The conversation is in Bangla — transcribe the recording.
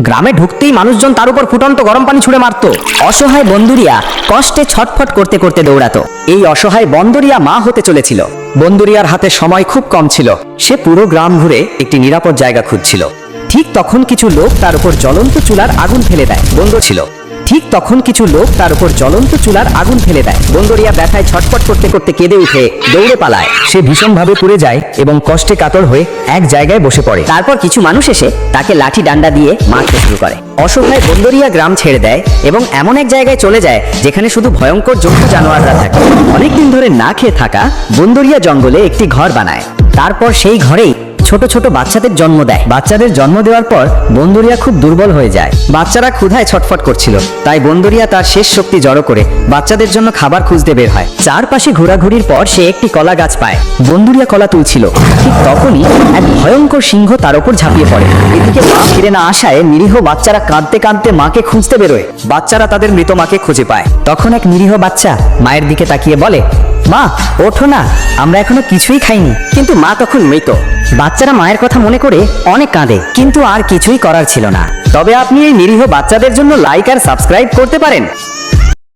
গ্রামে ঢুকতেই মানুষজন তার উপর ফুটন্ত গরম পানি ছুঁড়ে মারত। অসহায় বন্দুরিয়া কষ্টে ছটফট করতে করতে দৌড়াতো। এই অসহায় বন্দরিয়া মা হতে চলেছিল। বন্দুরিয়ার হাতে সময় খুব কম ছিল। সে পুরো গ্রাম ঘুরে একটি নিরাপদ জায়গা খুঁজছিল। ঠিক তখন কিছু লোক তার উপর জ্বলন্ত চুলার আগুন ফেলে দেয়। বন্ধ ছিল। ঠিক তখন কিছু লোক তার উপর জ্বলন্ত চুলার আগুন ফেলে দেয়। বন্দরিয়া ব্যথায় ছটফট করতে করতে কেঁদে উঠে দৌড়ে পালায়। সে ভীষণভাবে পুড়ে যায় এবং কষ্টে কাতর হয়ে এক জায়গায় বসে পড়ে। তারপর কিছু মানুষ এসে তাকে লাঠি ডান্ডা দিয়ে মারতে শুরু করে। অসহায় বন্দরিয়া গ্রাম ছেড়ে দেয় এবং এমন এক জায়গায় চলে যায় যেখানে শুধু ভয়ঙ্কর জন্তু জানোয়াররা থাকে। অনেকদিন ধরে না খেয়ে থাকা বন্দরিয়া জঙ্গলে একটি ঘর বানায়। তারপর সেই ঘরেই ছোট ছোট বাচ্চাদের জন্ম দেয়। বাচ্চাদের জন্ম দেওয়ার পর বন্দরিয়া খুব দুর্বল হয়ে যায়। বাচ্চারা ক্ষুধায় ছটফট করছিল। তাই বন্দরিয়া তার শেষ শক্তি জড়ো করে বাচ্চাদের জন্য খাবার খুঁজতে বের হয়। চারপাশে ঘোরাঘুরির পর সে একটি কলা গাছ পায়। বন্দুরিয়া কলা তুলছিল। ঠিক তখনই এক ভয়ঙ্কর সিংহ তার উপর ঝাঁপিয়ে পড়ে। এদিকে মা ফিরে না আসায় নিরীহ বাচ্চারা কাঁদতে কাঁদতে মাকে খুঁজতে বেরোয়। বাচ্চারা তাদের মৃত মাকে খুঁজে পায়। তখন এক নিরীহ বাচ্চা মায়ের দিকে তাকিয়ে বলে মা, ওঠো না। আমরা এখনও কিছুই খাইনি। কিন্তু মা তখন মৃত। বাচ্চারা মায়ের কথা মনে করে অনেক কাঁদে, কিন্তু আর কিছুই করার ছিল না। তবে আপনি এই নিরীহ বাচ্চাদের জন্য লাইক আর সাবস্ক্রাইব করতে পারেন।